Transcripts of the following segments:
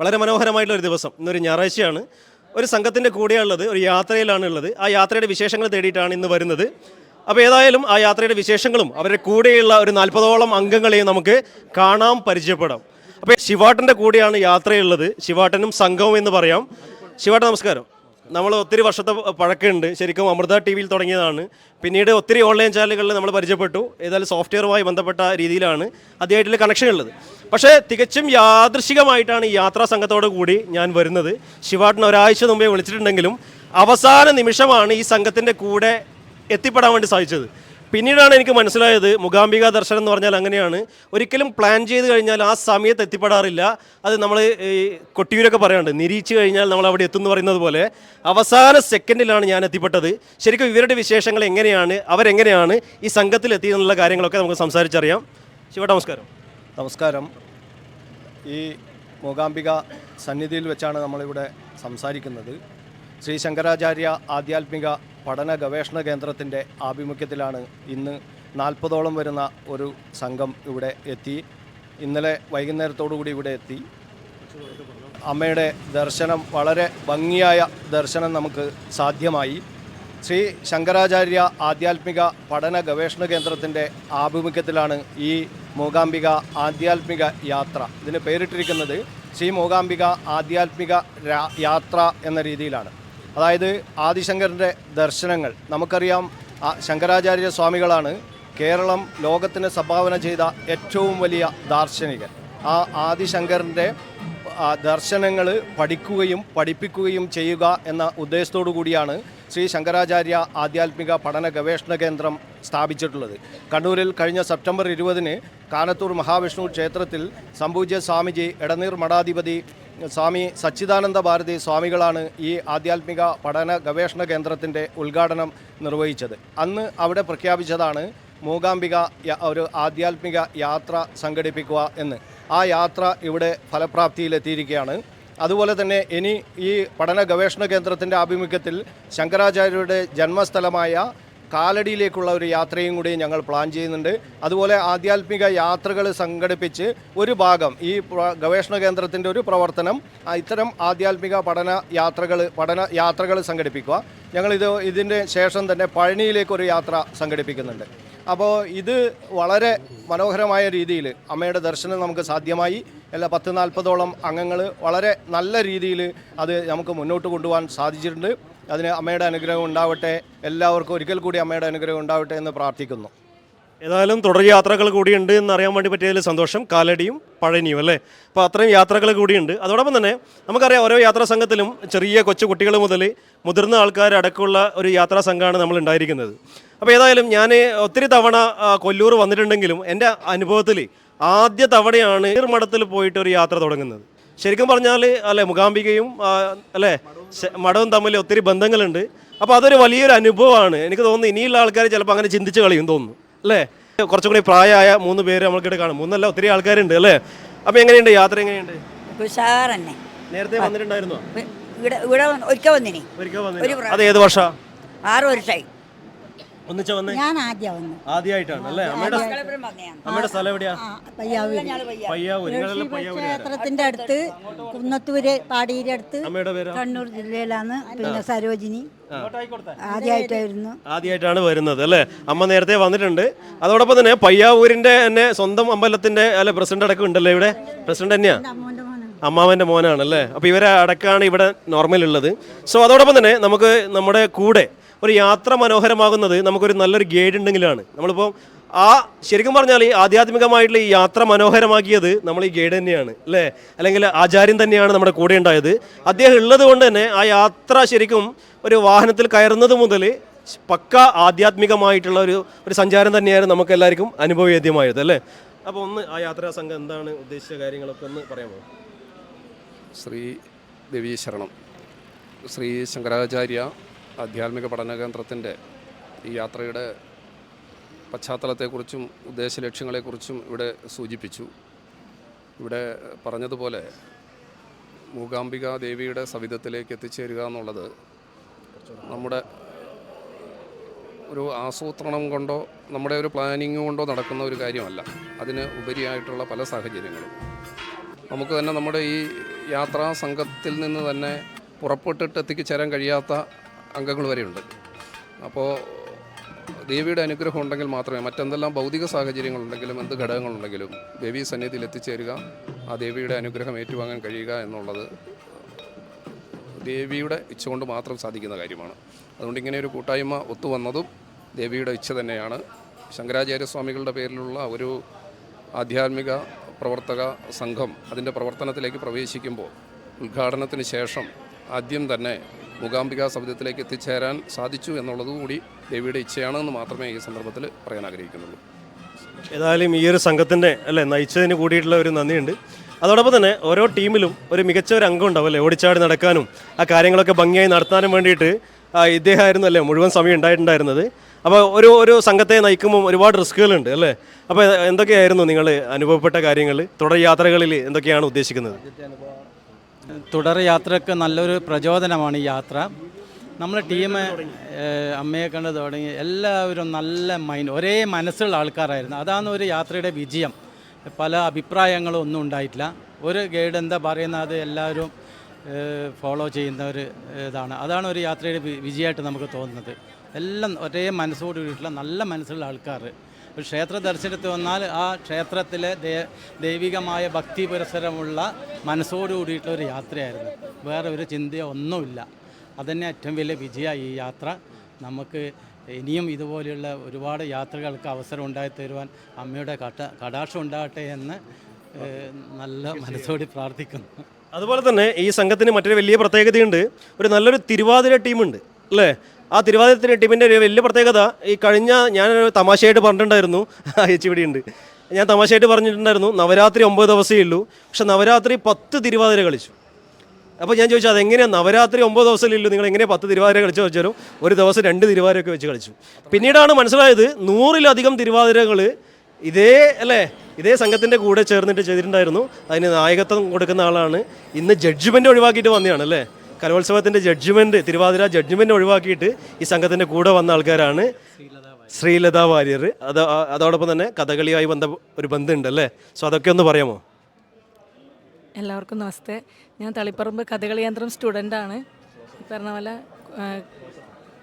വളരെ മനോഹരമായിട്ടുള്ള ഒരു ദിവസം. ഇന്നൊരു ഞായറാഴ്ചയാണ്. ഒരു സംഘത്തിന്റെ കൂടെയുള്ളത് ഒരു യാത്രയിലാണ് ഉള്ളത് ആ യാത്രയുടെ വിശേഷങ്ങൾ തേടിയിട്ടാണ് ഇന്ന് വരുന്നത്. അപ്പോൾ ഏതായാലും ആ യാത്രയുടെ വിശേഷങ്ങളും അവരുടെ കൂടെയുള്ള ഒരു നാൽപ്പതോളം അംഗങ്ങളെയും നമുക്ക് കാണാം പരിചയപ്പെടാം. അപ്പോൾ ശിവാട്ടന്റെ കൂടെയാണ് യാത്രയുള്ളത്. ശിവാട്ടനും സംഘവും എന്ന് പറയാം. ശിവാട്ടൻ നമസ്കാരം. നമ്മൾ ഒത്തിരി വർഷത്തെ പഴക്കമുണ്ട്. ശരിക്കും അമൃത ടി വിയിൽ തുടങ്ങിയതാണ്. പിന്നീട് ഒത്തിരി ഓൺലൈൻ ചാനലുകളിൽ നമ്മൾ പരിചയപ്പെട്ടു. ഏതായാലും സോഫ്റ്റ്വെയറുമായി ബന്ധപ്പെട്ട രീതിയിലാണ് അതിയായിട്ടുള്ള കണക്ഷൻ ഉള്ളത്. പക്ഷേ തികച്ചും യാദൃശികമായിട്ടാണ് ഈ യാത്രാ സംഘത്തോടു കൂടി ഞാൻ വരുന്നത്. ശിവാട്ടിന് ഒരാഴ്ച മുമ്പേ വിളിച്ചിട്ടുണ്ടെങ്കിലും അവസാന നിമിഷമാണ് ഈ സംഘത്തിന്റെ കൂടെ എത്തിപ്പെടാൻ വേണ്ടി സാധിച്ചത്. പിന്നീടാണ് എനിക്ക് മനസ്സിലായത് മുഖാംബിക ദർശനം എന്ന് പറഞ്ഞാൽ അങ്ങനെയാണ്. ഒരിക്കലും പ്ലാൻ ചെയ്ത് കഴിഞ്ഞാൽ ആ സമയത്ത് എത്തിപ്പെടാറില്ല. അത് നമ്മൾ ഈ കൊട്ടിയൂരൊക്കെ പറയാറുണ്ട്. നിരീച്ച് കഴിഞ്ഞാൽ നമ്മൾ അവിടെ എത്തുമെന്ന് പറയുന്നത് പോലെ അവസാന സെക്കൻഡിലാണ് ഞാൻ എത്തിപ്പെട്ടത്. ശരിക്കും ഇവരുടെ വിശേഷങ്ങൾ എങ്ങനെയാണ് അവരെങ്ങനെയാണ് ഈ സംഘത്തിൽ എത്തിയെന്നുള്ള കാര്യങ്ങളൊക്കെ നമുക്ക് സംസാരിച്ചറിയാം. ശിവ നമസ്കാരം. നമസ്കാരം. ഈ മൂകാംബിക സന്നിധിയിൽ വെച്ചാണ് നമ്മളിവിടെ സംസാരിക്കുന്നത്. ശ്രീ ശങ്കരാചാര്യ ആധ്യാത്മിക പഠന ഗവേഷണ കേന്ദ്രത്തിന്റെ ആഭിമുഖ്യത്തിലാണ് ഇന്ന് നാൽപ്പതോളം വരുന്ന ഒരു സംഘം ഇവിടെ എത്തി. ഇന്നലെ വൈകുന്നേരത്തോടുകൂടി ഇവിടെ എത്തി. അമ്മയുടെ ദർശനം വളരെ ഭംഗിയായ ദർശനം നമുക്ക് സാധ്യമായി. ശ്രീ ശങ്കരാചാര്യ ആധ്യാത്മിക പഠന ഗവേഷണ കേന്ദ്രത്തിന്റെ ആഭിമുഖ്യത്തിലാണ് ഈ മൂകാംബിക ആധ്യാത്മിക യാത്ര. ഇതിന് പേരിട്ടിരിക്കുന്നത് ശ്രീ മൂകാംബിക ആധ്യാത്മിക യാത്ര എന്ന രീതിയിലാണ്. അതായത് ആദിശങ്കരന്റെ ദർശനങ്ങൾ. നമുക്കറിയാം ശങ്കരാചാര്യ സ്വാമികളാണ് കേരളം ലോകത്തിന് സംഭാവന ചെയ്ത ഏറ്റവും വലിയ ദാർശനികൻ. ആ ആദിശങ്കരന്റെ ദർശനങ്ങൾ പഠിക്കുകയും പഠിപ്പിക്കുകയും ചെയ്യുക എന്ന ഉദ്ദേശത്തോടു കൂടിയാണ് ശ്രീ ശങ്കരാചാര്യ ആധ്യാത്മിക പഠന ഗവേഷണ കേന്ദ്രം സ്ഥാപിച്ചിട്ടുള്ളത്. കണ്ണൂരിൽ കഴിഞ്ഞ സെപ്റ്റംബർ ഇരുപതിന് കാനത്തൂർ മഹാവിഷ്ണു ക്ഷേത്രത്തിൽ സംപൂജ്യ സ്വാമിജി ഇടനീർ മഠാധിപതി സ്വാമി സച്ചിദാനന്ദ ഭാരതി സ്വാമികളാണ് ഈ ആധ്യാത്മിക പഠന ഗവേഷണ കേന്ദ്രത്തിന്റെ ഉദ്ഘാടനം നിർവഹിച്ചത്. അന്ന് അവിടെ പ്രഖ്യാപിച്ചതാണ് മൂകാംബിക ഒരു ആധ്യാത്മിക യാത്ര സംഘടിപ്പിക്കുക എന്ന്. ആ യാത്ര ഇവിടെ ഫലപ്രാപ്തിയിലെത്തിയിരിക്കുകയാണ്. അതുപോലെ തന്നെ ഇനി ഈ പഠന ഗവേഷണ കേന്ദ്രത്തിന്റെ ആഭിമുഖ്യത്തിൽ ശങ്കരാചാര്യരുടെ ജന്മസ്ഥലമായ കാലടിയിലേക്കുള്ള ഒരു യാത്രയും കൂടി ഞങ്ങൾ പ്ലാൻ ചെയ്യുന്നുണ്ട്. അതുപോലെ ആധ്യാത്മിക യാത്രകൾ സംഘടിപ്പിച്ച് ഒരു ഭാഗം ഈ ഗവേഷണ കേന്ദ്രത്തിന്റെ ഒരു പ്രവർത്തനം ഇത്തരം ആധ്യാത്മിക പഠന യാത്രകൾ പഠന യാത്രകൾ സംഘടിപ്പിക്കുക. ഞങ്ങളിത് ഇതിന്റെ ശേഷം തന്നെ പഴനിയിലേക്കൊരു യാത്ര സംഘടിപ്പിക്കുന്നുണ്ട്. അപ്പോൾ ഇത് വളരെ മനോഹരമായ രീതിയിൽ അമ്മയുടെ ദർശനം നമുക്ക് സാധ്യമായി. എല്ലാ പത്ത് നാൽപ്പതോളം അംഗങ്ങൾ വളരെ നല്ല രീതിയിൽ അത് നമുക്ക് മുന്നോട്ട് കൊണ്ടുപോകാൻ സാധിച്ചിട്ടുണ്ട്. അതിന് അമ്മയുടെ അനുഗ്രഹം ഉണ്ടാവട്ടെ. എല്ലാവർക്കും ഒരിക്കൽ കൂടി അമ്മയുടെ അനുഗ്രഹം ഉണ്ടാവട്ടെ എന്ന് പ്രാർത്ഥിക്കുന്നു. ഏതായാലും തുടർ യാത്രകൾ കൂടിയുണ്ട് എന്ന് അറിയാൻ വേണ്ടി പറ്റിയതിൽ സന്തോഷം കാലടിയും പഴനിയും അല്ലേ? അപ്പോൾ അത്രയും യാത്രകൾ കൂടിയുണ്ട് അതോടൊപ്പം തന്നെ നമുക്കറിയാം ഓരോ യാത്രാ സംഘത്തിലും ചെറിയ കൊച്ചു കുട്ടികൾ മുതൽ മുതിർന്ന ആൾക്കാരടക്കമുള്ള ഒരു യാത്രാ സംഘമാണ് നമ്മൾ ഉണ്ടായിരിക്കുന്നത്. അപ്പോൾ ഏതായാലും ഞാൻ ഒത്തിരി തവണ കൊല്ലൂർ വന്നിട്ടുണ്ടെങ്കിലും എന്റെ അനുഭവത്തിൽ ആദ്യ തവണയാണ് മഠത്തിൽ പോയിട്ട് ഒരു യാത്ര തുടങ്ങുന്നത്. ശരിക്കും പറഞ്ഞാൽ അല്ലെ മുഖാംബികയും അല്ലെ മഠവും തമ്മിൽ ഒത്തിരി ബന്ധങ്ങളുണ്ട്. അപ്പോൾ അതൊരു വലിയൊരു അനുഭവമാണ്. എനിക്ക് തോന്നുന്നു ഇനിയുള്ള ആൾക്കാർ ചിലപ്പോൾ അങ്ങനെ ചിന്തിച്ച് കളിയും തോന്നുന്നു അല്ലേ? കുറച്ചും കൂടി പ്രായമായ മൂന്ന് പേര് നമ്മൾക്കിടെ കാണും. മൂന്നല്ല ഒത്തിരി ആൾക്കാരുണ്ട് അല്ലേ? അപ്പോൾ എങ്ങനെയുണ്ട് യാത്ര എങ്ങനെയുണ്ട്? ഉഷാറന്നെ. നേരത്തെ വന്നിട്ടുണ്ടായിരുന്നോ? ഇവിടെ ഇവിടെ ഒരിക്കൽ വന്നിനി. ഒരു അത് ഏത് വർഷം? ആറ് വർഷമായി ഒന്നിച്ച വന്നേ? ഞാൻ ആദ്യം വന്നു. ആദ്യമായിട്ടാണ് അല്ലേ? അമ്മയുടെ അമ്മയുടെ സ്ഥലം എവിടെയാ? പയ്യാവൂര്. പയ്യാവൂർ നിങ്ങളെല്ലാം പയ്യാവൂർ ക്ഷേത്രത്തിന്റെ അടുത്ത് കുന്നത്തൂര് പാടിയുടെ അടുത്ത് അമ്മയുടെ പേര്? കണ്ണൂർ ജില്ലയിലാണ്. പിന്നെ സരോജിനി. ആദ്യമായിട്ടായിരുന്നു ആദ്യമായിട്ടാണ് വരുന്നത് അല്ലേ? അമ്മ നേരത്തെ വന്നിട്ടുണ്ട്. അതോടൊപ്പം തന്നെ പയ്യാവൂരിന്റെ തന്നെ സ്വന്തം അമ്പലത്തിന്റെ അല്ലെ പ്രസിഡന്റ് അടക്കം ഉണ്ടല്ലോ ഇവിടെ? പ്രസിഡന്റ് തന്നെയാ? അമ്മാവന്റെ മോനാണ്. അല്ലേ അപ്പോൾ ഇവരെ അടക്കാണ് ഇവിടെ നോർമൽ ഉള്ളത്. സോ അതോടൊപ്പം തന്നെ നമുക്ക് നമ്മുടെ കൂടെ ഒരു യാത്ര മനോഹരമാകുന്നത് നമുക്കൊരു നല്ലൊരു ഗൈഡ് ഉണ്ടെങ്കിലാണ് നമ്മളിപ്പോൾ ആ ശരിക്കും പറഞ്ഞാൽ ഈ ആധ്യാത്മികമായിട്ടുള്ള ഈ യാത്ര മനോഹരമാക്കിയത് നമ്മൾ ഈ ഗൈഡ് തന്നെയാണ് അല്ലേ? അല്ലെങ്കിൽ ആചാര്യൻ തന്നെയാണ് നമ്മുടെ കൂടെ ഉണ്ടായത്. അദ്ദേഹം ഉള്ളത് കൊണ്ട് തന്നെ ആ യാത്ര ശരിക്കും ഒരു വാഹനത്തിൽ കയറുന്നത് മുതൽ പക്ക ആധ്യാത്മികമായിട്ടുള്ള ഒരു ഒരു സഞ്ചാരം തന്നെയായിരുന്നു നമുക്ക് എല്ലാവർക്കും അനുഭവവേദ്യമായത് അല്ലേ? അപ്പോൾ ഒന്ന് ആ യാത്രാ സംഘം എന്താണ് ഉദ്ദേശിച്ച കാര്യങ്ങളൊക്കെ ഒന്ന് പറയാമോ? ശ്രീ ദേവീശരണം ശ്രീ ശങ്കരാചാര്യ ആധ്യാത്മിക പഠന കേന്ദ്രത്തിന്റെ ഈ യാത്രയുടെ പശ്ചാത്തലത്തെക്കുറിച്ചും ഉദ്ദേശ ലക്ഷ്യങ്ങളെക്കുറിച്ചും ഇവിടെ സൂചിപ്പിച്ചു. ഇവിടെ പറഞ്ഞതുപോലെ മൂകാംബിക ദേവിയുടെ സവിധത്തിലേക്ക് എത്തിച്ചേരുക എന്നുള്ളത് നമ്മുടെ ഒരു ആസൂത്രണം കൊണ്ടോ നമ്മുടെ ഒരു പ്ലാനിങ് കൊണ്ടോ നടക്കുന്ന ഒരു കാര്യമല്ല. അതിന് ഉപരിയായിട്ടുള്ള പല സാഹചര്യങ്ങളും. നമുക്ക് തന്നെ നമ്മുടെ ഈ യാത്രാ സംഘത്തിൽ നിന്ന് തന്നെ പുറപ്പെട്ടിട്ട് എത്തിച്ചേരാൻ കഴിയാത്ത അംഗങ്ങൾ വരെയുണ്ട്. അപ്പോൾ ദേവിയുടെ അനുഗ്രഹം ഉണ്ടെങ്കിൽ മാത്രമേ മറ്റെന്തെല്ലാം ഭൗതിക സാഹചര്യങ്ങളുണ്ടെങ്കിലും എന്ത് ഘടകങ്ങളുണ്ടെങ്കിലും ദേവി സന്നിധിയിൽ എത്തിച്ചേരുക ആ ദേവിയുടെ അനുഗ്രഹം ഏറ്റുവാങ്ങാൻ കഴിയുക എന്നുള്ളത് ദേവിയുടെ ഇച്ഛ കൊണ്ട് മാത്രം സാധിക്കുന്ന കാര്യമാണ്. അതുകൊണ്ട് ഇങ്ങനെ ഒരു കൂട്ടായ്മ ഒത്തുവന്നതും ദേവിയുടെ ഇച്ഛ തന്നെയാണ്. ശങ്കരാചാര്യ സ്വാമികളുടെ പേരിലുള്ള ഒരു ആധ്യാത്മിക പ്രവർത്തക സംഘം അതിന്റെ പ്രവർത്തനത്തിലേക്ക് പ്രവേശിക്കുമ്പോൾ ഉദ്ഘാടനത്തിന് ശേഷം ആദ്യം തന്നെ മൂകാംബിക സമുദ്രത്തിലേക്ക് എത്തിച്ചേരാൻ സാധിച്ചു എന്നുള്ളതുകൂടി ദേവിയുടെ ഇച്ഛയാണെന്ന് മാത്രമേ ഈ സന്ദർഭത്തിൽ പറയാൻ ആഗ്രഹിക്കുന്നുള്ളൂ. ഏതായാലും ഈ ഒരു സംഘത്തിന്റെ അല്ലേ നയിച്ചതിന് കൂടിയിട്ടുള്ള ഒരു നന്ദിയുണ്ട്. അതോടൊപ്പം തന്നെ ഓരോ ടീമിലും ഒരു മികച്ച ഒരു അംഗം ഉണ്ടാവും അല്ലേ ഓടിച്ചാടി നടക്കാനും ആ കാര്യങ്ങളൊക്കെ ഭംഗിയായി നടത്താനും വേണ്ടിയിട്ട് ഇദ്ദേഹമായിരുന്നു അല്ലേ മുഴുവൻ സമയം ഉണ്ടായിട്ടുണ്ടായിരുന്നത്. അപ്പോൾ ഒരു ഒരു സംഘത്തെ നയിക്കുമ്പോൾ ഒരുപാട് റിസ്കുകളുണ്ട് അല്ലേ? അപ്പോൾ എന്തൊക്കെയായിരുന്നു നിങ്ങൾ അനുഭവപ്പെട്ട കാര്യങ്ങൾ തുടർ യാത്രകളിൽ എന്തൊക്കെയാണ് ഉദ്ദേശിക്കുന്നത്? തുടർ യാത്രയ്ക്ക് നല്ലൊരു പ്രചോദനമാണ് ഈ യാത്ര. നമ്മുടെ ടീം അമ്മയെ കണ്ട് തുടങ്ങി എല്ലാവരും നല്ല മൈൻഡ് ഒരേ മനസ്സുള്ള ആൾക്കാരായിരുന്നു. അതാണ് ഒരു യാത്രയുടെ വിജയം. പല അഭിപ്രായങ്ങളും ഒന്നും ഉണ്ടായിട്ടില്ല. ഒരു ഗൈഡ് എന്താ പറയുന്നത് അത് എല്ലാവരും ഫോളോ ചെയ്യുന്ന ഒരു ഇതാണ്. അതാണ് ഒരു യാത്രയുടെ വിജയമായിട്ട് നമുക്ക് തോന്നുന്നത്. എല്ലാം ഒരേ മനസ്സോട് കൂടിയിട്ടുള്ള നല്ല മനസ്സുള്ള ആൾക്കാർ ഒരു ക്ഷേത്ര ദർശനത്തിൽ വന്നാൽ ആ ക്ഷേത്രത്തിലെ ദൈവികമായ ഭക്തി പുരസരമുള്ള മനസ്സോടുകൂടിയിട്ടുള്ള ഒരു യാത്രയായിരുന്നു. വേറെ ഒരു ചിന്തയോ ഒന്നുമില്ല. അതന്നെ ഏറ്റവും വലിയ വിജയമായി ഈ യാത്ര. നമുക്ക് ഇനിയും ഇതുപോലെയുള്ള ഒരുപാട് യാത്രകൾക്ക് അവസരം ഉണ്ടായി തരുവാൻ അമ്മയുടെ കട കടാക്ഷം ഉണ്ടാകട്ടെ എന്ന് നല്ല മനസ്സോടി പ്രാർത്ഥിക്കുന്നു. അതുപോലെ തന്നെ ഈ സംഘത്തിന് മറ്റൊരു വലിയ പ്രത്യേകതയുണ്ട്. ഒരു നല്ലൊരു തിരുവാതിര ടീമുണ്ട് അല്ലേ? ആ തിരുവാതിരത്തിന് ടീമിന്റെ ഒരു വലിയ പ്രത്യേകത ഈ കഴിഞ്ഞ ഞാനൊരു തമാശയായിട്ട് പറഞ്ഞിട്ടുണ്ടായിരുന്നു. എച്ച് ഇവിടെ ഉണ്ട്. ഞാൻ തമാശയായിട്ട് പറഞ്ഞിട്ടുണ്ടായിരുന്നു നവരാത്രി ഒമ്പത് ദിവസമേ ഉള്ളൂ. പക്ഷെ നവരാത്രി പത്ത് തിരുവാതിര കളിച്ചു. അപ്പോൾ ഞാൻ ചോദിച്ചു അതെങ്ങനെയാണ് നവരാത്രി ഒമ്പത് ദിവസമില്ലല്ലോ നിങ്ങൾ എങ്ങനെയാണ് പത്ത് തിരുവാതിര കളിച്ചു വെച്ചാലും ഒരു ദിവസം രണ്ട് തിരുവാതിരയൊക്കെ വെച്ച് കളിച്ചു. പിന്നീടാണ് മനസ്സിലായത് നൂറിലധികം തിരുവാതിരകൾ ഇതേ അല്ലേ ഇതേ സംഘത്തിന്റെ കൂടെ ചേർന്നിട്ട് ചെയ്തിട്ടുണ്ടായിരുന്നു. അതിന് നായകത്വം കൊടുക്കുന്ന ആളാണ്. ഇന്ന് ജഡ്ജ്മെന്റ് ഒഴിവാക്കിയിട്ട് വന്നതാണ് അല്ലേ? കലോത്സവത്തിന്റെ ജഡ്ജ്മെന്റ് തിരുവാതിര ജഡ്ജ്മെന്റ് ഒഴിവാക്കിയിട്ട് ഈ സംഘത്തിന്റെ കൂടെ വന്ന ആൾക്കാരാണ് ശ്രീലതാ വാര്യർ. അത് അതോടൊപ്പം തന്നെ കഥകളിയായി ബന്ധ ഒരു ബന്ധമുണ്ട് അല്ലേ സോ അതൊക്കെ ഒന്ന് പറയാമോ? എല്ലാവർക്കും നമസ്തേ. ഞാൻ തളിപ്പറമ്പ് കഥകളി യന്ത്രം സ്റ്റുഡന്റാണ് പറഞ്ഞ പോലെ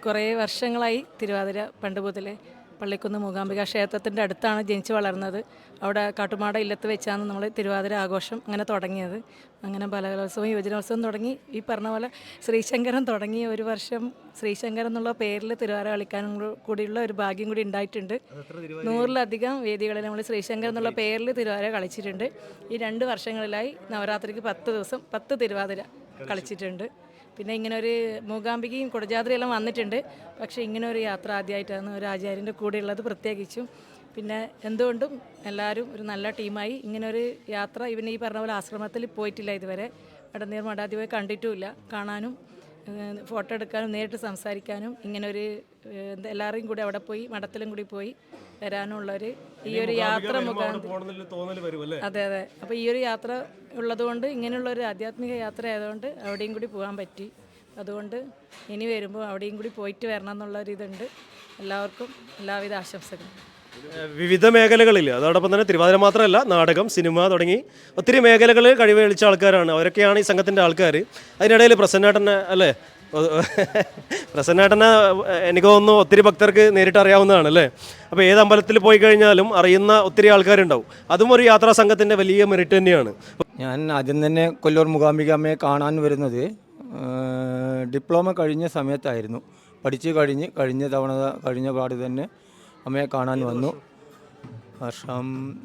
കുറേ വർഷങ്ങളായി തിരുവാതിര പണ്ട് മുതലേ പള്ളിക്കുന്ന് മൂകാംബിക ക്ഷേത്രത്തിന്റെ അടുത്താണ് ജനിച്ചു വളർന്നത്. അവിടെ കാട്ടുമാട ഇല്ലത്ത് വെച്ചാണ് നമ്മൾ തിരുവാതിര ആഘോഷം അങ്ങനെ തുടങ്ങിയത്. അങ്ങനെ ബലകലോത്സവം യുവജനോത്സവം തുടങ്ങി. ഈ പറഞ്ഞ പോലെ ശ്രീശങ്കരൻ തുടങ്ങി. ഒരു വർഷം ശ്രീശങ്കരൻ എന്നുള്ള പേരിൽ തിരുവാതിര കളിക്കാനും കൂടിയുള്ള ഒരു ഭാഗ്യം കൂടി ഉണ്ടായിട്ടുണ്ട്. നൂറിലധികം വേദികളിൽ നമ്മൾ ശ്രീശങ്കരൻ എന്നുള്ള പേരിൽ തിരുവാതിര കളിച്ചിട്ടുണ്ട്. ഈ രണ്ട് വർഷങ്ങളിലായി നവരാത്രിക്ക് പത്ത് ദിവസം പത്ത് തിരുവാതിര കളിച്ചിട്ടുണ്ട്. പിന്നെ ഇങ്ങനെ ഒരു മൂകാംബികയും കുടജാദ്രിയെല്ലാം വന്നിട്ടുണ്ട്. പക്ഷേ ഇങ്ങനെ ഒരു യാത്ര ആദ്യമായിട്ടാണ് ഒരു ആചാര്യന്റെ കൂടെ ഉള്ളത് പ്രത്യേകിച്ചും. പിന്നെ എന്തുകൊണ്ടും എല്ലാവരും ഒരു നല്ല ടീമായി ഇങ്ങനെ ഒരു യാത്ര ഇവന് ഈ പറഞ്ഞ പോലെ ആശ്രമത്തിൽ പോയിട്ടില്ല ഇതുവരെ. വടനീർ മഠാധിപതി കണ്ടിട്ടുമില്ല. കാണാനും ഫോട്ടോ എടുക്കാനും നേരിട്ട് സംസാരിക്കാനും ഇങ്ങനെ ഒരു എല്ലാവരെയും കൂടി അവിടെ പോയി മഠത്തിലും കൂടി പോയി വരാനുള്ളൊരു ഈ ഒരു യാത്ര മുഖാന്തരം അതെ അതെ. അപ്പോൾ ഈ ഒരു യാത്ര ഉള്ളതുകൊണ്ട് ഇങ്ങനെയുള്ള ഒരു ആധ്യാത്മിക യാത്ര ആയതുകൊണ്ട് അവിടെയും കൂടി പോകാൻ പറ്റി. അതുകൊണ്ട് ഇനി വരുമ്പോൾ അവിടെയും കൂടി പോയിട്ട് വരണം എന്നുള്ള ഒരു ഇതുണ്ട്. എല്ലാവർക്കും എല്ലാവിധ ആശംസകളും. വിവിധ മേഖലകളിൽ അതോടൊപ്പം തന്നെ തിരുവാതിര മാത്രമല്ല നാടകം സിനിമ തുടങ്ങി ഒത്തിരി മേഖലകളിൽ കഴിവ് തെളിച്ച ആൾക്കാരാണ്. അവരൊക്കെയാണ് ഈ സംഘത്തിന്റെ ആൾക്കാർ അതിനിടയിൽ പ്രസന്നേട്ടനെ അല്ലേ? പ്രസന്നേട്ടനെ എനിക്ക് തോന്നുന്നു ഒത്തിരി ഭക്തർക്ക് നേരിട്ട് അറിയാവുന്നതാണ് അല്ലേ? അപ്പോൾ ഏത് അമ്പലത്തിൽ പോയി കഴിഞ്ഞാലും അറിയുന്ന ഒത്തിരി ആൾക്കാരുണ്ടാവും. അതും ഒരു യാത്രാ സംഘത്തിന്റെ വലിയ മെറിറ്റ് തന്നെയാണ്. ഞാൻ ആദ്യം തന്നെ കൊല്ലൂർ മൂകാംബിക കാണാൻ വരുന്നത് ഡിപ്ലോമ കഴിഞ്ഞ സമയത്തായിരുന്നു. പഠിച്ചു കഴിഞ്ഞ് കഴിഞ്ഞ തവണ കഴിഞ്ഞ പാട് തന്നെ അമ്മയെ കാണാൻ വന്നു. വർഷം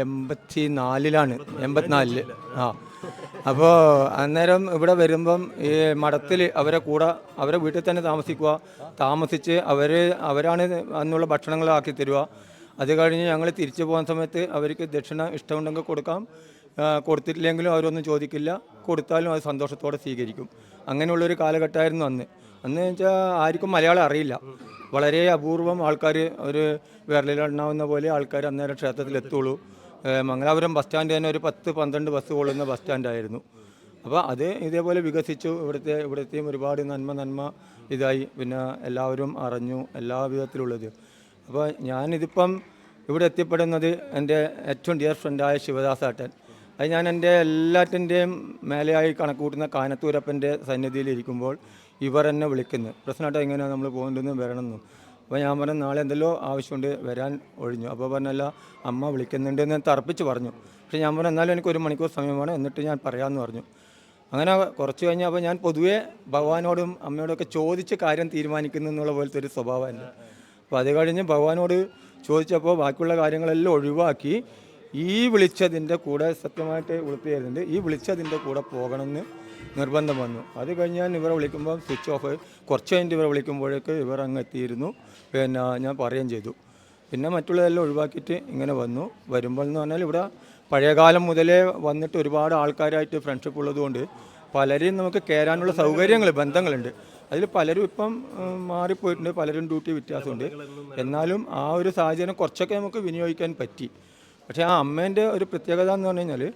എൺപത്തി നാലിലാണ് എൺപത്തിനാലിൽ. ആ. അപ്പോൾ അന്നേരം ഇവിടെ വരുമ്പം ഈ മഠത്തിൽ അവരെ കൂടെ അവരെ വീട്ടിൽ തന്നെ താമസിക്കുക. താമസിച്ച് അവർ അവരാണ് അന്നുള്ള ഭക്ഷണങ്ങളാക്കി തരിക. അത് കഴിഞ്ഞ് ഞങ്ങൾ തിരിച്ചു പോകുന്ന സമയത്ത് അവർക്ക് ദക്ഷിണ ഇഷ്ടമുണ്ടെങ്കിൽ കൊടുക്കാം. കൊടുത്തിട്ടില്ലെങ്കിലും അവരൊന്നും ചോദിക്കില്ല. കൊടുത്താലും അത് സന്തോഷത്തോടെ സ്വീകരിക്കും. അങ്ങനെയുള്ളൊരു കാലഘട്ടമായിരുന്നു അന്ന്. അന്ന് വെച്ചാൽ ആർക്കും മലയാളം അറിയില്ല. വളരെ അപൂർവം ആൾക്കാർ ഒരു വിരലിലെണ്ണാവുന്ന പോലെ ആൾക്കാർ അന്നേരം ക്ഷേത്രത്തിൽ എത്തുള്ളൂ. മംഗലാപുരം ബസ് സ്റ്റാൻഡ് തന്നെ ഒരു പത്ത് പന്ത്രണ്ട് ബസ് കൊള്ളുന്ന ബസ് സ്റ്റാൻഡായിരുന്നു അപ്പോൾ അത് ഇതേപോലെ വികസിച്ചു. ഇവിടുത്തെ ഇവിടുത്തെയും ഒരുപാട് നന്മ നന്മ ഇതായി. പിന്നെ എല്ലാവരും അറിഞ്ഞു. എല്ലാ വിധത്തിലുള്ളത്. അപ്പോൾ ഞാനിതിപ്പം ഇവിടെ എത്തിപ്പെടുന്നത് എന്റെ ഏറ്റവും ഡിയർ ഫ്രണ്ടായ ശിവദാസാട്ടൻ അത് ഞാൻ എന്റെ എല്ലാറ്റിന്റെയും മേലെയായി കണക്കൂട്ടുന്ന കാനത്തൂരപ്പന്റെ സന്നിധിയിൽ ഇരിക്കുമ്പോൾ ഇവർ എന്നെ വിളിക്കുന്നു. പ്രശ്നമായിട്ട് എങ്ങനെയാണ് നമ്മൾ പോകേണ്ടതെന്ന് വരണമെന്നും. അപ്പോൾ ഞാൻ പറഞ്ഞു നാളെ എന്തെല്ലോ ആവശ്യമുണ്ട് വരാൻ ഒഴിഞ്ഞു. അപ്പോൾ പറഞ്ഞല്ല അമ്മ വിളിക്കുന്നുണ്ട് എന്ന് തറപ്പിച്ച് പറഞ്ഞു. പക്ഷേ ഞാൻ പറഞ്ഞു എന്നാലും എനിക്ക് ഒരു മണിക്കൂർ സമയമാണ് എന്നിട്ട് ഞാൻ പറയാമെന്ന് പറഞ്ഞു. അങ്ങനെ കുറച്ച് കഴിഞ്ഞപ്പോൾ ഞാൻ പൊതുവേ ഭഗവാനോടും അമ്മയോടൊക്കെ ചോദിച്ച് കാര്യം തീരുമാനിക്കുന്നു എന്നുള്ള പോലത്തെ ഒരു സ്വഭാവമല്ല അപ്പോൾ അത് കഴിഞ്ഞ് ഭഗവാനോട് ചോദിച്ചപ്പോൾ ബാക്കിയുള്ള കാര്യങ്ങളെല്ലാം ഒഴിവാക്കി ഈ വിളിച്ചതിന്റെ കൂടെ സത്യമായിട്ട് ഉളുപ്പിയായിരുന്നുണ്ട്. ഈ വിളിച്ചതിന്റെ കൂടെ പോകണമെന്ന് നിർബന്ധം വന്നു. അത് കഴിഞ്ഞാൽ ഇവരെ വിളിക്കുമ്പോൾ സ്വിച്ച് ഓഫ് കുറച്ച് കഴിഞ്ഞിട്ട് ഇവരെ വിളിക്കുമ്പോഴേക്ക് ഇവർ അങ്ങ് എത്തിയിരുന്നു. പിന്നെ ഞാൻ പറയുകയും ചെയ്തു. പിന്നെ മറ്റുള്ളതെല്ലാം ഒഴിവാക്കിയിട്ട് ഇങ്ങനെ വന്നു. വരുമ്പോൾ എന്ന് പറഞ്ഞാൽ ഇവിടെ പഴയകാലം മുതലേ വന്നിട്ട് ഒരുപാട് ആൾക്കാരായിട്ട് ഫ്രണ്ട്ഷിപ്പ് ഉള്ളതുകൊണ്ട് പലരെയും നമുക്ക് കയറാനുള്ള സൗകര്യങ്ങൾ ബന്ധങ്ങളുണ്ട്. അതിൽ പലരും ഇപ്പം മാറിപ്പോയിട്ടുണ്ട്. പലരും ഡ്യൂട്ടി വ്യത്യാസമുണ്ട്. എന്നാലും ആ ഒരു സാഹചര്യം കുറച്ചൊക്കെ നമുക്ക് വിനിയോഗിക്കാൻ പറ്റി. പക്ഷേ ആ അമ്മേന്റെ ഒരു പ്രത്യേകത എന്ന് പറഞ്ഞു കഴിഞ്ഞാൽ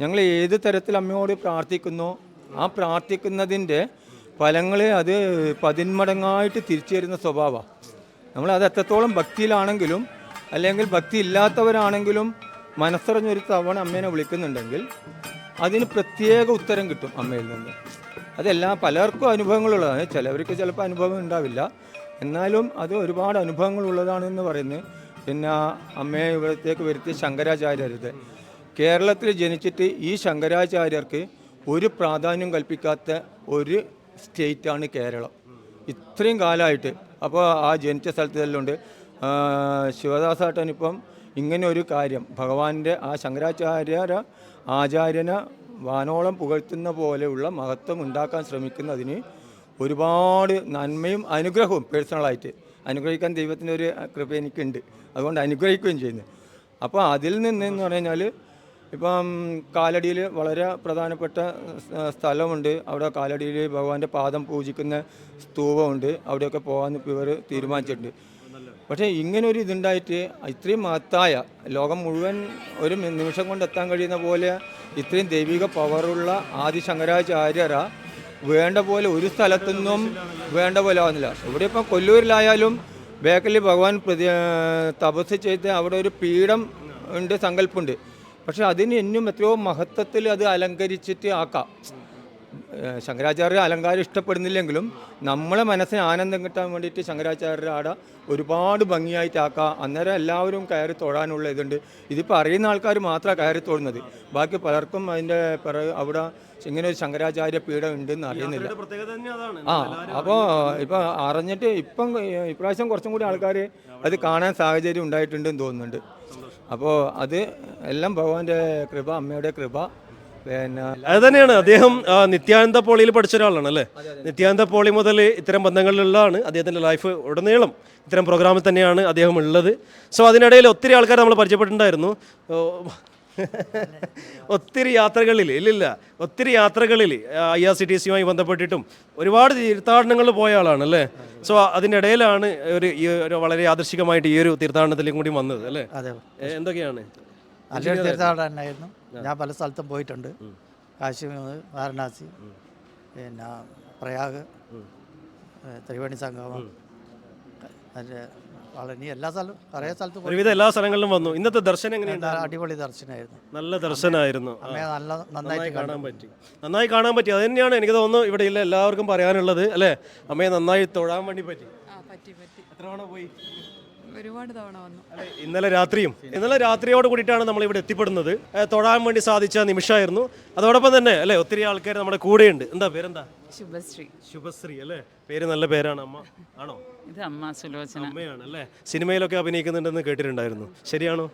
ഞങ്ങൾ ഏത് തരത്തിൽ അമ്മയോട് പ്രാർത്ഥിക്കുന്നോ ആ പ്രാർത്ഥിക്കുന്നതിന്റെ ഫലങ്ങളെ അത് പതിന്മടങ്ങായിട്ട് തിരിച്ചു തരുന്ന സ്വഭാവമാണ് നമ്മൾ അത് എത്രത്തോളം ഭക്തിയിലാണെങ്കിലും അല്ലെങ്കിൽ ഭക്തി ഇല്ലാത്തവരാണെങ്കിലും മനസ്സറിഞ്ഞൊരു തവണ അമ്മേനെ വിളിക്കുന്നുണ്ടെങ്കിൽ അതിന് പ്രത്യേക ഉത്തരം കിട്ടും അമ്മയിൽ നിന്ന്. അതെല്ലാം പലർക്കും അനുഭവങ്ങളുള്ളതാണ്. ചിലവർക്ക് ചിലപ്പോൾ അനുഭവം ഉണ്ടാവില്ല. എന്നാലും അത് ഒരുപാട് അനുഭവങ്ങൾ അനുഭവങ്ങളുള്ളതാണെന്ന് പറയുന്നത് പിന്നെ അമ്മയെ ഇവിടത്തേക്ക് വരുത്തിയ ശങ്കരാചാര്യരുടെ. കേരളത്തിൽ ജനിച്ചിട്ട് ഈ ശങ്കരാചാര്യർക്ക് ഒരു പ്രാധാന്യം കൽപ്പിക്കാത്ത ഒരു സ്റ്റേറ്റാണ് കേരളം. ഇത്രയും കാലമായിട്ട് അപ്പോൾ ആ ജനിച്ച സ്ഥലത്തെല്ലാം ഉണ്ട് ശിവദാസാട്ടനിപ്പം ഇങ്ങനെ ഒരു കാര്യം ഭഗവാന്റെ ആ ശങ്കരാചാര്യ ആചാര്യന വാനോളം പുകഴ്ത്തുന്ന പോലെയുള്ള മഹത്വം ഉണ്ടാക്കാൻ ശ്രമിക്കുന്നതിന് ഒരുപാട് നന്മയും അനുഗ്രഹവും പേഴ്സണലായിട്ട് അനുഗ്രഹിക്കാൻ ദൈവത്തിന്റെ ഒരു കൃപ എനിക്കുണ്ട്. അതുകൊണ്ട് അനുഗ്രഹിക്കുകയും ചെയ്യുന്നു. അപ്പോൾ അതിൽ നിന്ന് എന്ന് പറഞ്ഞു കഴിഞ്ഞാൽ ഇപ്പം കാലടിയിൽ വളരെ പ്രധാനപ്പെട്ട സ്ഥലമുണ്ട്. അവിടെ കാലടിയിൽ ഭഗവാന്റെ പാദം പൂജിക്കുന്ന സ്തൂപമുണ്ട്. അവിടെയൊക്കെ പോകാൻ ഇവർ തീരുമാനിച്ചിട്ടുണ്ട്. പക്ഷേ ഇങ്ങനെ ഒരു ഇതുണ്ടായിട്ട് ഇത്രയും മഹത്തായ ലോകം മുഴുവൻ ഒരു നിമിഷം കൊണ്ട് എത്താൻ കഴിയുന്ന പോലെ ഇത്രയും ദൈവിക പവറുള്ള ആദി ശങ്കരാചാര്യര വേണ്ട പോലെ ഒരു സ്ഥലത്തുനിന്നും വേണ്ട പോലെ ആവുന്നില്ല. ഇവിടെ ഇപ്പം കൊല്ലൂരിലായാലും ബേക്കലി ഭഗവാൻ പ്രതി തപസ് ചെയ്ത് അവിടെ ഒരു പീഠം ഉണ്ട് സങ്കല്പമുണ്ട്. പക്ഷെ അതിന് ഇന്നും എത്രയോ മഹത്വത്തിൽ അത് അലങ്കരിച്ചിട്ട് ആക്കാം. ശങ്കരാചാര്യ അലങ്കാരം ഇഷ്ടപ്പെടുന്നില്ലെങ്കിലും നമ്മളെ മനസ്സിന് ആനന്ദം കിട്ടാൻ വേണ്ടിയിട്ട് ശങ്കരാചാര്യ ആട ഒരുപാട് ഭംഗിയായിട്ടാക്കാം അന്നേരം എല്ലാവരും കയറി തൊഴാനുള്ള ഇതുണ്ട്. ഇതിപ്പോൾ അറിയുന്ന ആൾക്കാർ മാത്രമാണ് കയറി തൊഴുന്നത്. ബാക്കി പലർക്കും അതിന്റെ പിറ അവിടെ ഇങ്ങനെ ഒരു ശങ്കരാചാര്യ പീഠം ഉണ്ടെന്ന് അറിയുന്നില്ല. ആ അപ്പോൾ ഇപ്പോൾ അറിഞ്ഞിട്ട് ഇപ്പം ഇപ്രാവശ്യം കുറച്ചും കൂടി ആൾക്കാർ അത് കാണാൻ സാഹചര്യം ഉണ്ടായിട്ടുണ്ടെന്ന് തോന്നുന്നുണ്ട്. അപ്പോൾ അത് എല്ലാം ഭഗവാന്റെ കൃപ അമ്മയുടെ കൃപ. പിന്നെ അത് തന്നെയാണ്. അദ്ദേഹം നിത്യാനന്ദ പോളിയിൽ പഠിച്ച ഒരാളാണ് അല്ലേ? നിത്യാനന്ദ പോളി മുതൽ ഇത്തരം ബന്ധങ്ങളിലുള്ളതാണ്. അദ്ദേഹത്തിന്റെ ലൈഫ് ഉടനീളം ഇത്തരം പ്രോഗ്രാമിൽ തന്നെയാണ് അദ്ദേഹം ഉള്ളത്. സോ അതിനിടയിൽ ഒത്തിരി ആൾക്കാർ നമ്മൾ പരിചയപ്പെട്ടിട്ടുണ്ടായിരുന്നു. ഒത്തിരി യാത്രകളിൽ ഇല്ലില്ല ഒത്തിരി യാത്രകളിൽ ഐ ആർ സി ടി സിയുമായി ബന്ധപ്പെട്ടിട്ടും ഒരുപാട് തീർത്ഥാടനങ്ങൾ പോയ ആളാണ് അല്ലേ സോ അതിന്റെ ഇടയിലാണ് ഒരു ഈ ഒരു വളരെ ആദർശികമായിട്ട് ഈ ഒരു തീർത്ഥാടനത്തിലേക്കും കൂടി വന്നത് അല്ലേ? അതെ. എന്തൊക്കെയാണ്? നല്ലൊരു തീർത്ഥാടനമായിരുന്നു. ഞാൻ പല സ്ഥലത്തും പോയിട്ടുണ്ട്. കാശ്മീർ വാരണാസി പിന്നെ പ്രയാഗ് ത്രിവേണി സംഗമം അതിന്റെ പളനി എല്ലാ സ്ഥലവും കുറേ സ്ഥലത്ത് പോയി ഒരുവിധം എല്ലാ സ്ഥലങ്ങളിലും വന്നു. ഇന്നത്തെ ദർശനം എങ്ങനെയുണ്ട് നല്ല അടിപൊളി ദർശനമായിരുന്നു നല്ല ദർശനമായിരുന്നു ആ. അമ്മയെ നല്ല നന്നായിട്ട് നന്നായി കണ്ടു. കാണാൻ പറ്റി. നന്നായി കാണാൻ പറ്റി. അത് തന്നെയാണ് എനിക്ക് തോന്നുന്നു ഇവിടെ ഇല്ല എല്ലാവർക്കും പറയാനുള്ളത് അല്ലേ? അമ്മയെ നന്നായി തൊഴാൻ വേണ്ടി പറ്റി. ആ പറ്റി പറ്റി. എത്ര തവണ പോയി? ഒരുപാട് തവണ വന്നു. അല്ലെ, ഇന്നലെ രാത്രിയും. ഇന്നലെ രാത്രിയോട് കൂടിയിട്ടാണ് നമ്മൾ ഇവിടെ എത്തിപ്പെടുന്നത്. ഏ, തൊഴാൻ വേണ്ടി സാധിച്ച നിമിഷമായിരുന്നു. അതോടൊപ്പം തന്നെ അല്ലേ ഒത്തിരി ആൾക്കാർ നമ്മുടെ കൂടെയുണ്ട്. എന്താ പേരെന്താ? ശുഭശ്രീ. ശുഭശ്രീ അല്ലേ? പേര് നല്ല പേരാണ് അമ്മ. ആണോ? ഇത് അമ്മ സുലോചന. അമ്മയാണ് അല്ലേ സിനിമയിലൊക്കെ അഭിനയിക്കുന്നുണ്ടെന്ന് കേട്ടിട്ടുണ്ടായിരുന്നു. ശരിയാണോ?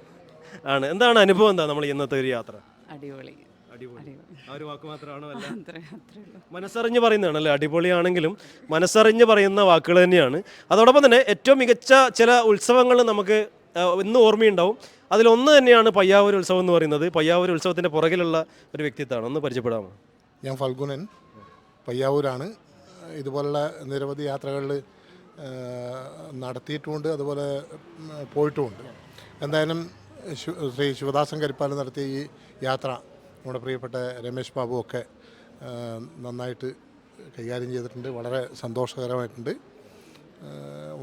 ആണ്. എന്താണ് അനുഭവം എന്താ നമ്മൾ ഇന്നത്തെ ഒരു യാത്ര? അടിപൊളി. മനസ്സറിഞ്ഞ് പറയുന്നതാണ് അല്ലേ? അടിപൊളിയാണെങ്കിലും മനസ്സറിഞ്ഞ് പറയുന്ന വാക്കുകൾ തന്നെയാണ്. അതോടൊപ്പം തന്നെ ഏറ്റവും മികച്ച ചില ഉത്സവങ്ങൾ നമുക്ക് ഇന്ന് ഓർമ്മയുണ്ടാവും. അതിലൊന്ന് തന്നെയാണ് പയ്യാവൂർ ഉത്സവം എന്ന് പറയുന്നത്. പയ്യാവൂർ ഉത്സവത്തിന്റെ പുറകിലുള്ള ഒരു വ്യക്തിത്വമാണ്. ഒന്ന് പരിചയപ്പെടാമോ? ഞാൻ ഫൽഗുനൻ. പയ്യാവൂരാണ്. ഇതുപോലുള്ള നിരവധി യാത്രകളിൽ നടത്തിയിട്ടുമുണ്ട് അതുപോലെ പോയിട്ടുമുണ്ട്. എന്തായാലും ശ്രീ ശിവദാസൻ കരിപ്പാലം നടത്തിയ ഈ യാത്ര നമ്മുടെ പ്രിയപ്പെട്ട രമേശ് ബാബു ഒക്കെ നന്നായിട്ട് കൈകാര്യം ചെയ്തിട്ടുണ്ട് വളരെ സന്തോഷകരമായിട്ടുണ്ട്.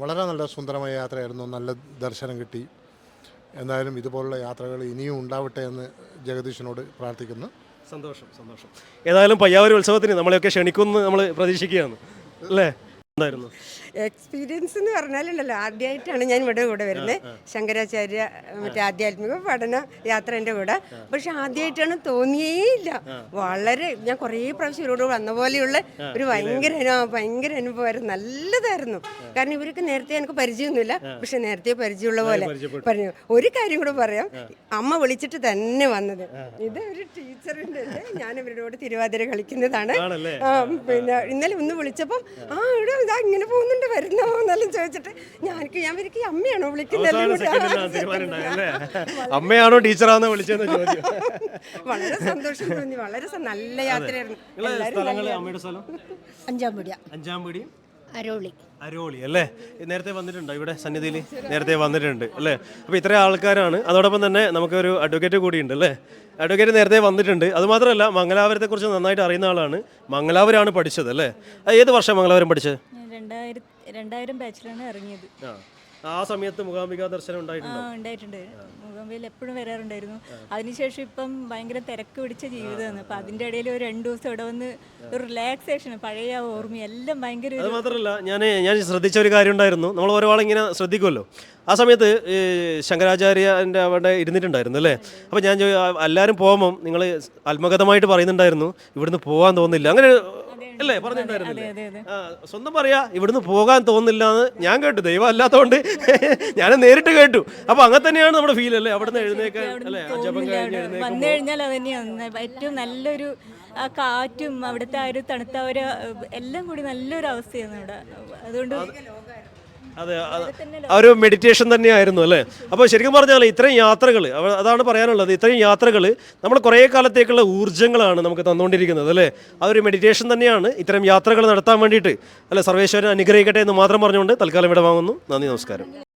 വളരെ നല്ല സുന്ദരമായ യാത്രയായിരുന്നു നല്ല ദർശനം കിട്ടി. എന്തായാലും ഇതുപോലുള്ള യാത്രകൾ ഇനിയും ഉണ്ടാവട്ടെ എന്ന് ജഗദീശനോട് പ്രാർത്ഥിക്കുന്നു. സന്തോഷം സന്തോഷം. ഏതായാലും പയ്യാവൂർ ഉത്സവത്തിന് നമ്മളെയൊക്കെ ക്ഷണിക്കുമെന്ന് നമ്മൾ പ്രതീക്ഷിക്കുകയാണ്. അല്ലേ? എന്തായിരുന്നു? എക്സ്പീരിയൻസ് എന്ന് പറഞ്ഞാലുണ്ടല്ലോ ആദ്യമായിട്ടാണ് ഞാൻ ഇവിടെ കൂടെ വരുന്നത് ശങ്കരാചാര്യ മറ്റേ ആധ്യാത്മിക പഠന യാത്രേന്റെ കൂടെ. പക്ഷെ ആദ്യമായിട്ടാണ് തോന്നിയേ ഇല്ല. വളരെ ഞാൻ കുറേ പ്രാവശ്യം ഇവരോട് വന്ന പോലെയുള്ള ഒരു ഭയങ്കര ഭയങ്കര അനുഭവമായിരുന്നു. നല്ലതായിരുന്നു. കാരണം ഇവർക്ക് നേരത്തെ എനിക്ക് പരിചയമൊന്നുമില്ല. പക്ഷെ നേരത്തെ പരിചയമുള്ള പോലെ പറഞ്ഞു. ഒരു കാര്യം കൂടെ പറയാം. അമ്മ വിളിച്ചിട്ട് തന്നെ വന്നത്. ഇത് ഒരു ടീച്ചറിന്റെ ഞാൻ ഇവരോട് തിരുവാതിര കളിക്കുന്നതാണ്. പിന്നെ ഇന്നലെ ഒന്ന് വിളിച്ചപ്പം ആ ഇവിടെ ഇതാ ഇങ്ങനെ പോകുന്നുണ്ട്. വരുന്നോ എന്നെല്ലാം ചോദിച്ചിട്ട് ഞാൻ ഞാൻ എനിക്ക് അമ്മയാണോ വിളിക്കുന്നത് അമ്മയാണോ ടീച്ചറാണോ വിളിച്ചതെന്ന് ചോദ്യം വളരെ സന്തോഷം തോന്നി വളരെ നല്ല യാത്രയായിരുന്നു. അഞ്ചാം പിടിയ അഞ്ചാം പീടി അരോളി. അരോളി അല്ലേ? നേരത്തെ വന്നിട്ടുണ്ട് ഇവിടെ സന്നിധിയിൽ? നേരത്തെ വന്നിട്ടുണ്ട് അല്ലേ? അപ്പോൾ ഇത്രയും ആൾക്കാരാണ്. അതോടൊപ്പം തന്നെ നമുക്കൊരു അഡ്വക്കേറ്റ് കൂടിയുണ്ട് അല്ലേ? അഡ്വക്കേറ്റ് നേരത്തെ വന്നിട്ടുണ്ട്. അതുമാത്രമല്ല മംഗലാപുരത്തെക്കുറിച്ച് നന്നായിട്ട് അറിയുന്ന ആളാണ്. മംഗലാപുരമാണ് പഠിച്ചത് അല്ലേ? ഏത് വർഷം മംഗലാപുരം പഠിച്ചത്? രണ്ടായിരം രണ്ടായിരം ബാച്ചിലാണ് ഇറങ്ങിയത്. ആ സമയത്ത് മൂകാംബിക ദർശനം ഉണ്ടായിട്ടുണ്ടോ? ഉണ്ടായിട്ടുണ്ട്. മുഖാംബിയിൽ എപ്പോഴും വരാറുണ്ടായിരുന്നു. അതിനുശേഷം ഇപ്പം ഭയങ്കര തിരക്ക് പിടിച്ച ജീവിതമാണ്. അപ്പൊ അതിന്റെ ഇടയിൽ ഒരു രണ്ട് ദിവസം ഇവിടെ വന്ന് ഒരു റിലാക്സേഷൻ പഴയ ഓർമ്മ എല്ലാം ഭയങ്കര അത് മാത്രമല്ല ഞാൻ ഞാൻ ശ്രദ്ധിച്ച ഒരു കാര്യം ഉണ്ടായിരുന്നു. നമ്മൾ ഓരോ ഇങ്ങനെ ശ്രദ്ധിക്കുമല്ലോ. ആ സമയത്ത് ശങ്കരാചാര്യന്റെ ശങ്കരാചാര്യന്റെ അവിടെ ഇരുന്നിട്ടുണ്ടായിരുന്നു അല്ലേ? അപ്പോൾ ഞാൻ എല്ലാവരും പോകുമ്പം നിങ്ങൾ ആത്മഗതമായിട്ട് പറയുന്നുണ്ടായിരുന്നു ഇവിടുന്ന് പോകാൻ തോന്നുന്നില്ല. അങ്ങനെ അല്ലേ? പറഞ്ഞിട്ടുണ്ടായിരുന്നില്ലേ. ആ സ്വന്തം പറയാ ഇവിടുന്ന് പോകാൻ തോന്നില്ല എന്ന് ഞാൻ കേട്ടു. ദൈവം അല്ലാത്തതുകൊണ്ട് ഞാൻ നേരിട്ട് കേട്ടു. അപ്പൊ അങ്ങനെ തന്നെയാണ് നമ്മുടെ ഫീൽ അല്ലേ? അവിടുന്ന് എഴുന്നേക്കാൻ അല്ലേ? ആ ജപം തോന്നില്ല കഴിഞ്ഞ് വന്നു കഴിഞ്ഞാൽ അത് തന്നെയാണ് ഏറ്റവും നല്ലൊരു ആ കാറ്റും അവിടുത്തെ ആ ഒരു തണുത്ത ഒരു എല്ലാം കൂടി നല്ലൊരു അവസ്ഥയാണ് അവിടെ. അതുകൊണ്ട് അതെ അത് ആ ഒരു മെഡിറ്റേഷൻ തന്നെയായിരുന്നു അല്ലേ? അപ്പോൾ ശരിക്കും പറഞ്ഞാൽ ഇത്രയും യാത്രകൾ അതാണ് പറയാനുള്ളത്. ഇത്രയും യാത്രകൾ നമ്മൾ കുറേ കാലത്തേക്കുള്ള ഊർജങ്ങളാണ് നമുക്ക് തന്നുകൊണ്ടിരിക്കുന്നത് അല്ലേ? ആ ഒരു മെഡിറ്റേഷൻ തന്നെയാണ് ഇത്തരം യാത്രകൾ നടത്താൻ വേണ്ടിയിട്ട് അല്ലെ? സർവേശ്വരൻ അനുഗ്രഹിക്കട്ടെ എന്ന് മാത്രം പറഞ്ഞുകൊണ്ട് തൽക്കാലം ഇവിടെ വാങ്ങുന്നു. നന്ദി നമസ്കാരം.